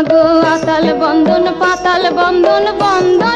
মাগো আকাল বন্ধন পাতাল বন্ধন বন্ধন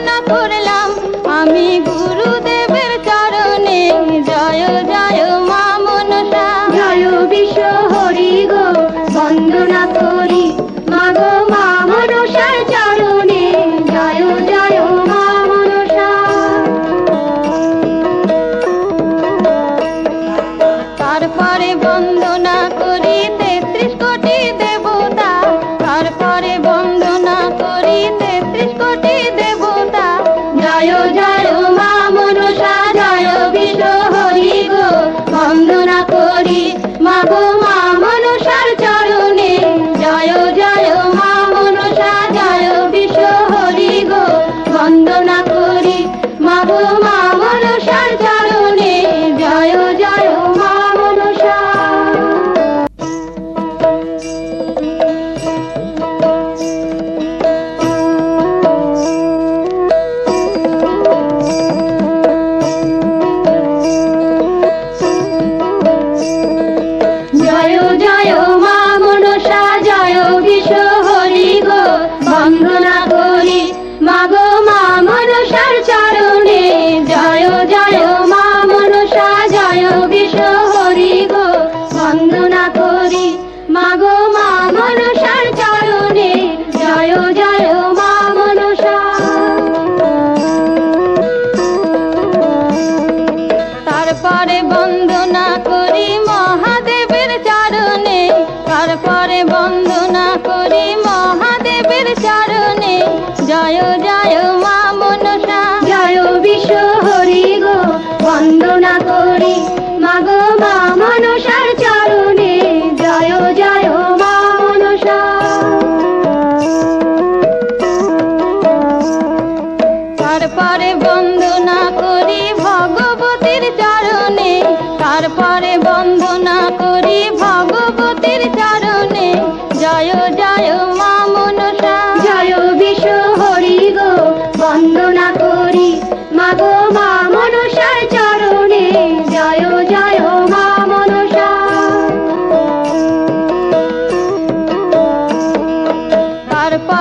জয় জয় মা মনসা। জয় বিশ্ব হরি গো, বন্দনা করি। মাগো মা মনসার চরণে জয় জয় মা মনসা। তারপরে বন্দনা করি ভগবতীর চরণে, তারপরে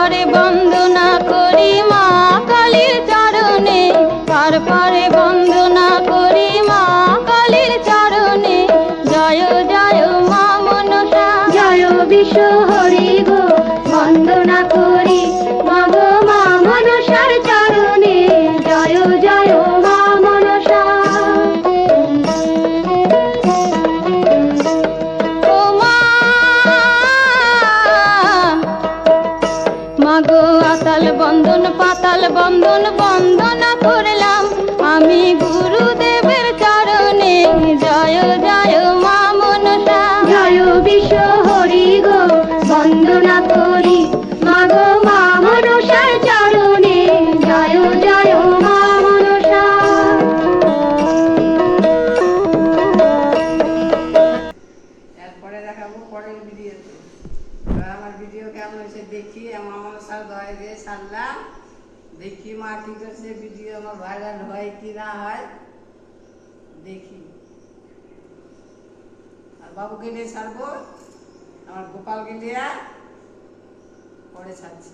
পরে বন্দনা করি মা কালীর চরণে। পর পরে বন্দনা করি মা কালীর চরণে। জয় জয় মা মনতা জয় বিশ্ব পরের ভিডিওতে আমার ভিডিও কেমন হয়েছে দেখি, আমার স্যার দয়া দিয়ে সারলাম দেখি মা ঠিক আছে ভিডিও আমার ভাইরাল হয় কি না হয়, দেখি। আর বাবুকে নিয়ে সারবো আমার গোপালকে নিয়ে পরে ছাড়ছি।